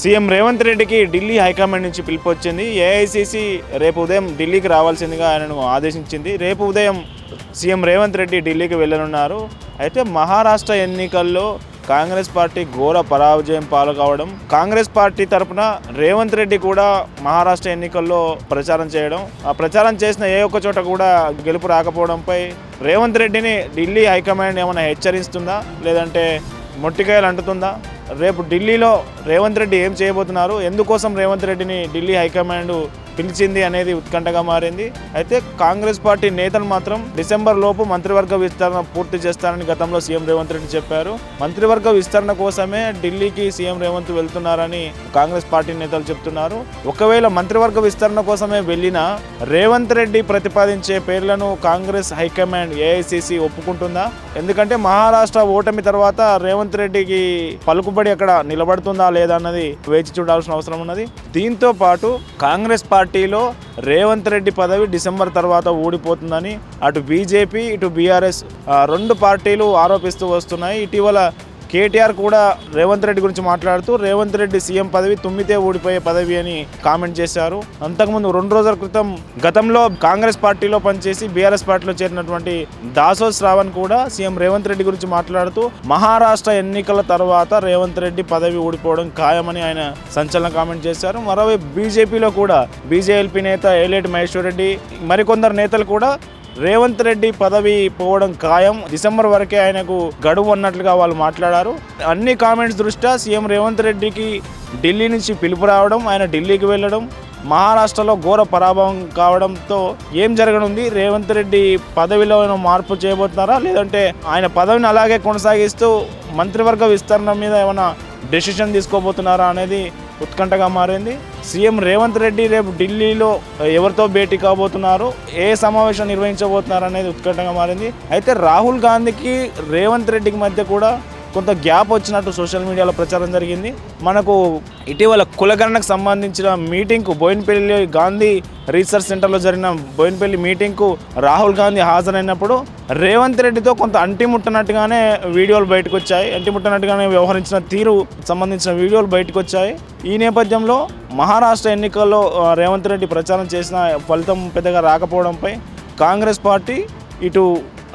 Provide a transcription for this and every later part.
CM Revanth రెడ్డికి Delhi high command నుంచి పిలుపు వచ్చింది. ఏఐసిసి రేపు ఉదయం ఢిల్లీకి రావాల్సిందిగా ఆయనను ఆదేశించింది. రేపు ఉదయం సీఎం రేవంత్ రెడ్డి ఢిల్లీకి వెళ్ళనున్నారు. అయితే మహారాష్ట్ర ఎన్నికల్లో కాంగ్రెస్ పార్టీ ఘోర పరాజయం పాలు కావడం కాంగ్రెస్ పార్టీ తరపున రేవంత్ రెడ్డి కూడా మహారాష్ట్ర ఎన్నికల్లో ప్రచారం చేయడం ఆ ప్రచారం చేసిన ఏ ఒక్క చోట కూడా గెలుపు రాకపోవడంపై రేవంత్ రెడ్డిని ఢిల్లీ హైకమాండ్ ఏమైనా హెచ్చరిస్తుందా? లేదంటే మొట్టికాయలు అంటుతుందా? రేపు ఢిల్లీలో రేవంత్ రెడ్డి ఏం చేయబోతున్నారు? ఎందుకోసం రేవంత్ రెడ్డిని ఢిల్లీ హైకమాండ్ పిలిచింది అనేది ఉత్కంఠగా మారింది. అయితే కాంగ్రెస్ పార్టీ నేతలు మాత్రం డిసెంబర్ లోపు మంత్రివర్గ విస్తరణ పూర్తి చేస్తారని గతంలో సీఎం రేవంత్ రెడ్డి చెప్పారు. మంత్రివర్గ విస్తరణ కోసమే ఢిల్లీకి సీఎం రేవంత్ వెళ్తున్నారని కాంగ్రెస్ పార్టీ నేతలు చెప్తున్నారు. ఒకవేళ మంత్రివర్గ విస్తరణ కోసమే వెళ్ళినా రేవంత్ రెడ్డి ప్రతిపాదించే పేర్లను కాంగ్రెస్ హైకమాండ్ ఏఐసిసి ఒప్పుకుంటుందా? ఎందుకంటే మహారాష్ట్ర ఓటమి తర్వాత రేవంత్ రెడ్డికి పలుకుబడి అక్కడ నిలబడుతుందా లేదా అన్నది వేచి చూడాల్సిన అవసరం ఉన్నది. దీంతో పాటు కాంగ్రెస్ పార్టీ పార్టీలో రేవంత్ రెడ్డి పదవి డిసెంబర్ తర్వాత ఊడిపోతుందని అటు బీజేపీ ఇటు బీఆర్ఎస్ రెండు పార్టీలు ఆరోపిస్తూ వస్తున్నాయి. ఇటీవల కేటీఆర్ కూడా రేవంత్ రెడ్డి గురించి మాట్లాడుతూ రేవంత్ రెడ్డి సీఎం పదవి తుమ్మితే ఊడిపోయే పదవి అని కామెంట్ చేశారు. అంతకుముందు రెండు రోజుల క్రితం గతంలో కాంగ్రెస్ పార్టీలో పనిచేసి బీఆర్ఎస్ పార్టీలో చేరినటువంటి దాసో శ్రావణ్ కూడా సీఎం రేవంత్ రెడ్డి గురించి మాట్లాడుతూ మహారాష్ట్ర ఎన్నికల తర్వాత రేవంత్ రెడ్డి పదవి ఊడిపోవడం ఖాయమని ఆయన సంచలన కామెంట్ చేశారు. మరోవైపు బీజేపీలో కూడా బీజేఎల్పీ నేత ఏలేటి మహేశ్వర్ రెడ్డి మరికొందరు నేతలు కూడా రేవంత్ రెడ్డి పదవి పోవడం ఖాయం. డిసెంబర్ వరకే ఆయనకు గడువు అన్నట్లుగా వాళ్ళు మాట్లాడారు. అన్ని కామెంట్స్ దృష్ట్యా సీఎం రేవంత్ రెడ్డికి ఢిల్లీ నుంచి పిలుపు రావడం ఆయన ఢిల్లీకి వెళ్ళడం మహారాష్ట్రలో ఘోర పరాభవం కావడంతో ఏం జరగనుంది? రేవంత్ రెడ్డి పదవిలో ఏమైనా మార్పు చేయబోతున్నారా? లేదంటే ఆయన పదవిని అలాగే కొనసాగిస్తూ మంత్రివర్గ విస్తరణ మీద ఏమైనా డెసిషన్ తీసుకోబోతున్నారా అనేది ఉత్కంఠగా మారింది. సీఎం రేవంత్ రెడ్డి రేపు ఢిల్లీలో ఎవరితో భేటీ కాబోతున్నారు ఏ సమావేశం నిర్వహించబోతున్నారు అనేది ఉత్కంఠంగా మారింది. అయితే రాహుల్ గాంధీకి రేవంత్ రెడ్డికి మధ్య కూడా కొంత గ్యాప్ వచ్చినట్టు సోషల్ మీడియాలో ప్రచారం జరిగింది. మనకు ఇటీవల కులగణనకు సంబంధించిన మీటింగ్కు బోయిన్పల్లి గాంధీ రీసెర్చ్ సెంటర్లో జరిగిన బోయిన్పల్లి మీటింగ్కు రాహుల్ గాంధీ హాజరైనప్పుడు రేవంత్ రెడ్డితో కొంత అంటిముట్టనట్టుగానే వీడియోలు బయటకు వచ్చాయి అంటిముట్టనట్టుగానే వ్యవహరించిన తీరు సంబంధించిన వీడియోలు బయటకు వచ్చాయి ఈ నేపథ్యంలో మహారాష్ట్ర ఎన్నికల్లో రేవంత్ రెడ్డి ప్రచారం చేసిన ఫలితం పెద్దగా రాకపోవడంపై కాంగ్రెస్ పార్టీ ఇటు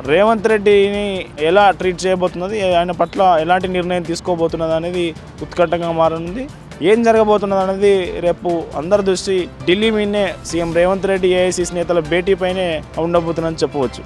రేవంత్ రెడ్డిని ఎలా ట్రీట్ చేయబోతున్నది ఆయన పట్ల ఎలాంటి నిర్ణయం తీసుకోబోతున్నది అనేది ఉత్కంఠంగా మారనుంది. ఏం జరగబోతున్నది అనేది రేపు అందరి దృష్టి ఢిల్లీ మీదనే సీఎం రేవంత్ రెడ్డి ఏఐసీసీ నేతల భేటీపైనే ఉండబోతుందని చెప్పవచ్చు.